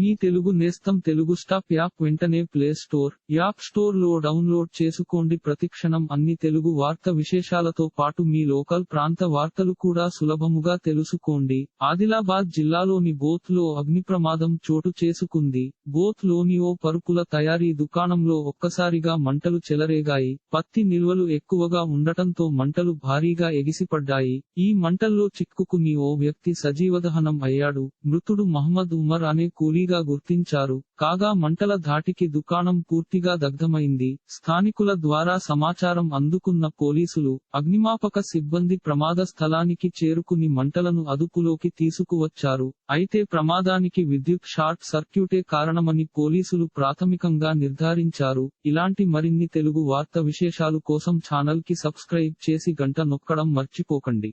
మీ తెలుగు నేస్తం Telugu stop app వెంటనే play store app స్టోర్లో డౌన్లోడ్ చేసుకోండి. ప్రతిక్షణం అన్ని తెలుగు వార్త విశేషాలతో పాటు మీ లోకల్ ప్రాంత వార్తలు కూడా సులభముగా తెలుసుకోండి. ఆదిలాబాద్ జిల్లాలోని బోత్లో అగ్ని ప్రమాదం చోటు చేసుకుంది. బోత్లోని ఓ పరుపుల తయారీ దుకాణంలో ఒక్కసారిగా మంటలు చెలరేగాయి. పత్తి నిల్వలు ఎక్కువగా ఉండటంతో మంటలు భారీగా ఎగిసిపడ్డాయి. ఈ మంటల్లో చిక్కుకుని ఓ వ్యక్తి సజీవదహనం అయ్యాడు. మృతుడు మహమ్మద్ ఉమర్ అనే కూలీగా గుర్తించారు. కాగా మంటల ధాటికి దుకాణం పూర్తిగా దగ్ధమైంది. స్థానికుల ద్వారా సమాచారం అందుకున్న పోలీసులు అగ్నిమాపక సిబ్బంది ప్రమాద స్థలానికి చేరుకుని మంటలను అదుపులోకి తీసుకువచ్చారు. అయితే ప్రమాదానికి విద్యుత్ షార్ట్ సర్క్యూటే కారణమని పోలీసులు ప్రాథమికంగా నిర్ధారించారు. ఇలాంటి మరిన్ని తెలుగు వార్త విశేషాలు కోసం ఛానల్కి సబ్స్క్రైబ్ చేసి గంట నొక్కడం మర్చిపోకండి.